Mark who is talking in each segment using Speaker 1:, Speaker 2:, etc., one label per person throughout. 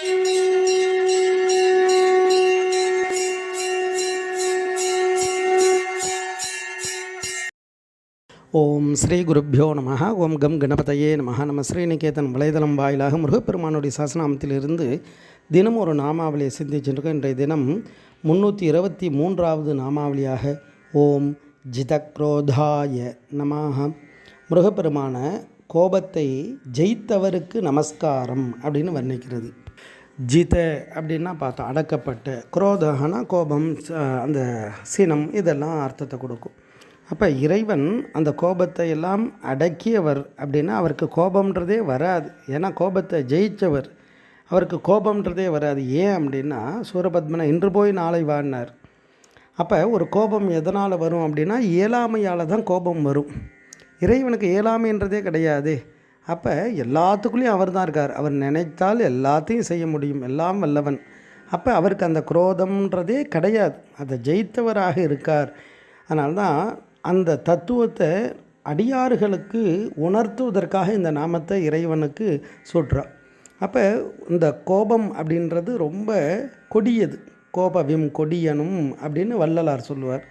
Speaker 1: ஓம் ஸ்ரீ குருப்பியோ நம ஓம் கம் கணபதையே நம நம்ம ஸ்ரீநிகேதன் வலைதளம் வாயிலாக முருகப்பெருமானுடைய சாசனாமத்திலிருந்து தினம் ஒரு நாமாவளியை சிந்திச்சிருக்கோம். இன்றைய தினம் முந்நூற்றி இருபத்தி மூன்றாவது நாமாவளியாக ஓம் ஜிதக்ரோதாய நமாக முருகப்பெருமான கோபத்தை ஜெயித்தவருக்கு நமஸ்காரம் அப்படின்னு வர்ணிக்கிறது. ஜித அப்படின்னா பார்த்தோம் அடக்கப்பட்ட குரோதகனா கோபம் ச- அந்த சினம் இதெல்லாம் அர்த்தத்தை கொடுக்கும். அப்போ இறைவன் அந்த கோபத்தை எல்லாம் அடக்கியவர் அப்படின்னா அவருக்கு கோபம்ன்றதே வராது. ஏன்னா கோபத்தை ஜெயித்தவர் அவருக்கு கோபம்ன்றதே வராது. ஏன் அப்படின்னா சூரபத்மனை இன்று போய் நாளை வாடினார் அப்போ ஒரு கோபம் எதனால் வரும் அப்படின்னா இயலாமையால் தான் கோபம் வரும். இறைவனுக்கு இயலாமைன்றதே கிடையாது. அப்போ எல்லாத்துக்குள்ளேயும் அவர் தான் இருக்கார். அவர் நினைத்தால் எல்லாத்தையும் செய்ய முடியும். எல்லாம் வல்லவன். அப்போ அவருக்கு அந்த குரோதம்ன்றதே கிடையாது. அதை ஜெயித்தவராக இருக்கார். அதனால்தான் அந்த தத்துவத்தை அடியார்களுக்கு உணர்த்துவதற்காக இந்த நாமத்தை இறைவனுக்கு சூட்டுறார் அப்போ இந்த கோபம் அப்படின்றது ரொம்ப கொடியது. கோபவிம் கொடியனும் அப்படின்னு வள்ளலார் சொல்லுவார்.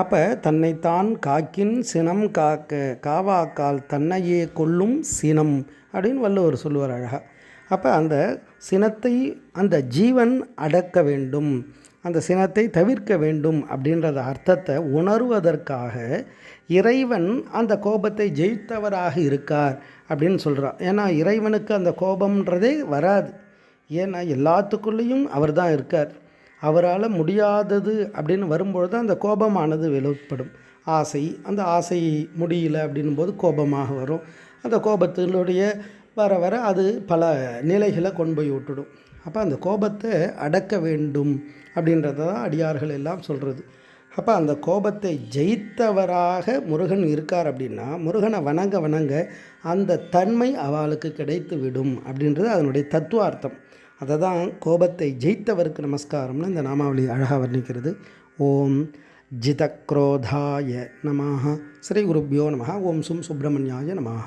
Speaker 1: அப்போ தன்னைத்தான் காக்கின் சினம் காக்க காவாக்கால் தன்னையே கொல்லும் சினம் அப்படின்னு வள்ளுவர் சொல்லுவார் அழகா. அப்போ அந்த சினத்தை அந்த ஜீவன் அடக்க வேண்டும் அந்த சினத்தை தவிர்க்க வேண்டும் அப்படின்றத அர்த்தத்தை உணர்வதற்காக இறைவன் அந்த கோபத்தை ஜெயித்தவராக இருக்கார் அப்படின்னு சொல்கிறார் ஏன்னா இறைவனுக்கு அந்த கோபம்ன்றதே வராது. ஏன்னா எல்லாத்துக்குள்ளேயும் அவர் தான் இருக்கார். அவரால் முடியாதது அப்படின்னு வரும்பொழுது அந்த கோபமானது வெளிப்படும். ஆசை அந்த ஆசை முடியல அப்படின்னும் போது கோபமாக வரும். அந்த கோபத்தினுடைய வர வர அது பல நிலைகளை கொண்டு போய் விட்டுடும். அப்போ அந்த கோபத்தை அடக்க வேண்டும் அப்படின்றத தான் அடியார்கள் எல்லாம் சொல்கிறது அப்போ அந்த கோபத்தை ஜெயித்தவராக முருகன் இருக்கார் அப்படின்னா முருகனை வணங்க வணங்க அந்த தன்மை அவளுக்கு கிடைத்து விடும் அப்படின்றது அதனுடைய தத்துவார்த்தம். அதை தான் கோபத்தை ஜெயித்தவருக்கு நமஸ்காரம்னு இந்த நாமாவளி அழகாக வர்ணிக்கிறது. ஓம் ஜிதக்ரோதாய நமாக ஸ்ரீ குருப்பியோ நமः ஓம் சும் சுப்பிரமணியாய நமாக